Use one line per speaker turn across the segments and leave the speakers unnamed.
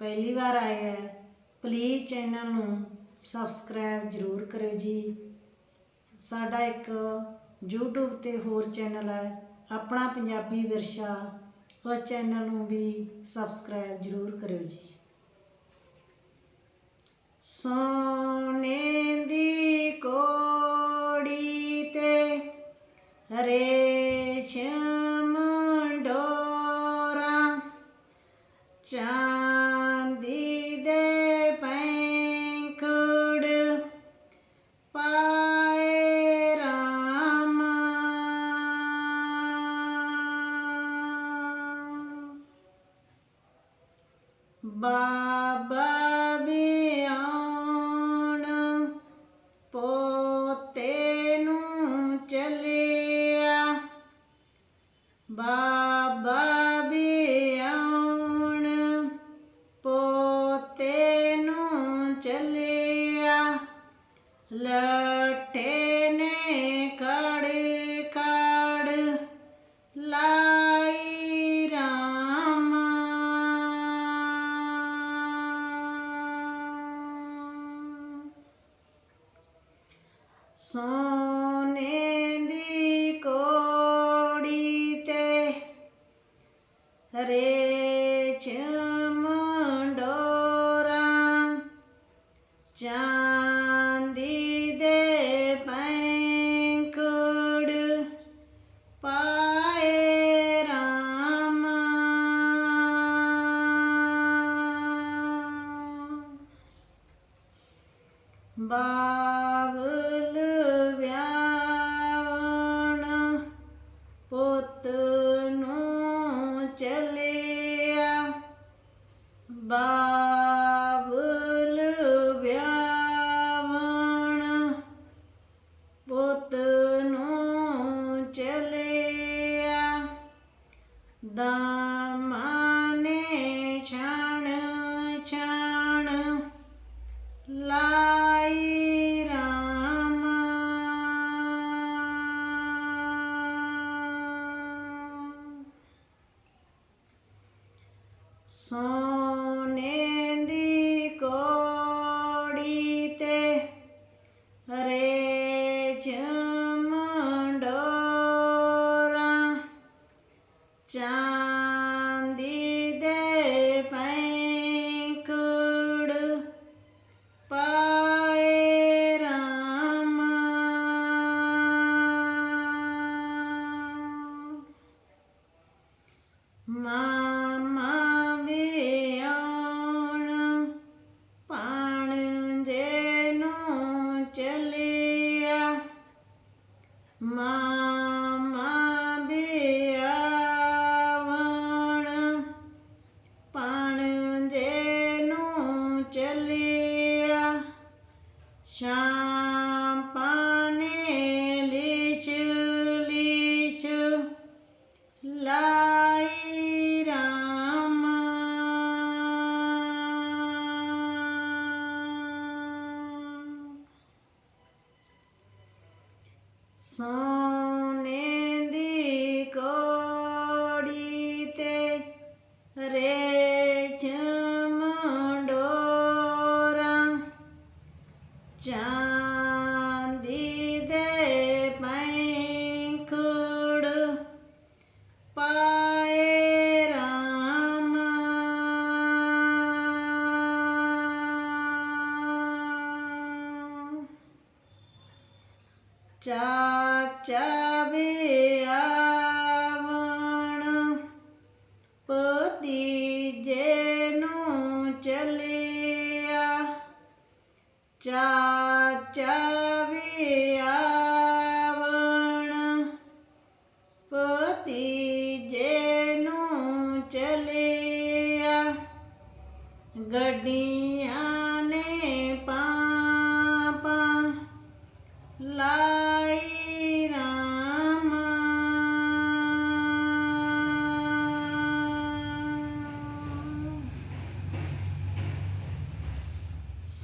ਪਹਿਲੀ ਵਾਰ ਆਏ ਹੈ ਪਲੀਜ਼ ਚੈਨਲ ਨੂੰ ਸਬਸਕ੍ਰਾਈਬ ਜ਼ਰੂਰ ਕਰਿਓ ਜੀ। ਸਾਡਾ ਇੱਕ YouTube ਤੇ ਹੋਰ ਚੈਨਲ ਹੈ, ਆਪਣਾ ਪੰਜਾਬੀ ਵਿਰਸਾ, ਉਸ ਚੈਨਲ ਨੂੰ ਵੀ ਸਬਸਕ੍ਰਾਈਬ ਜ਼ਰੂਰ ਕਰਿਓ ਜੀ। ਸੋਨੇ ਦੀ ਕੋੜੀ ਤੇ ਰੇਸ਼ਮ ਚੱਲਿਆ ਲੱਠੇ ਨੇ ਕੜ ਕੜ ਲਾਈ ਰਾਮਾ। ਸੋਨੇ ਪੁੱਤ ਨੂੰ ਚਲਿਆ ਬਾ ਸੋਨੇ ਦੀ ਕੋੜੀ ਤੇ ਰੇਸ਼ਮ ਡੋਰਾ ਚਾਂਦੀ ਦੇ ਪੈਂਕੜ ਪਾਏ ਚਾਚਾ ਵਿਆਵਣ ਭਤੀਜੇ ਨੂੰ ਚਲਿਆ ਚਾਚਾ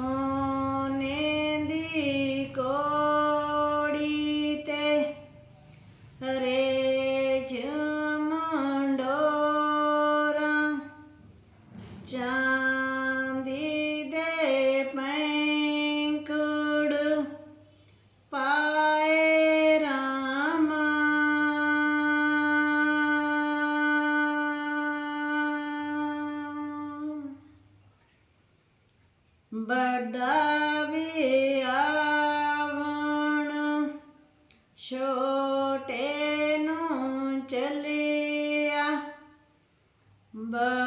ਸੋਨੇ ਦੀ ਕੋੜੀ ਤੇ ਰੇਜ ਮੰਡੋਰਾ ਚਾਂਦੀ ਬੜਾਵੇ ਆਵਣ ਛੋਟੇ ਨੂੰ ਚਲਿਆ। ਬੜ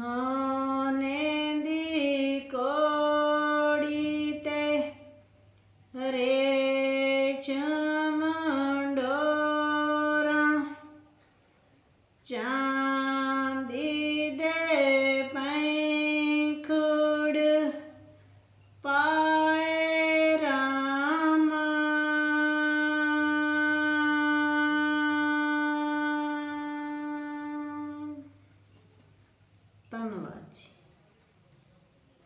ਸੋਨੇ ਦੀ ਕੋੜੀ ਤੇ ਹਰੇ ਚਾ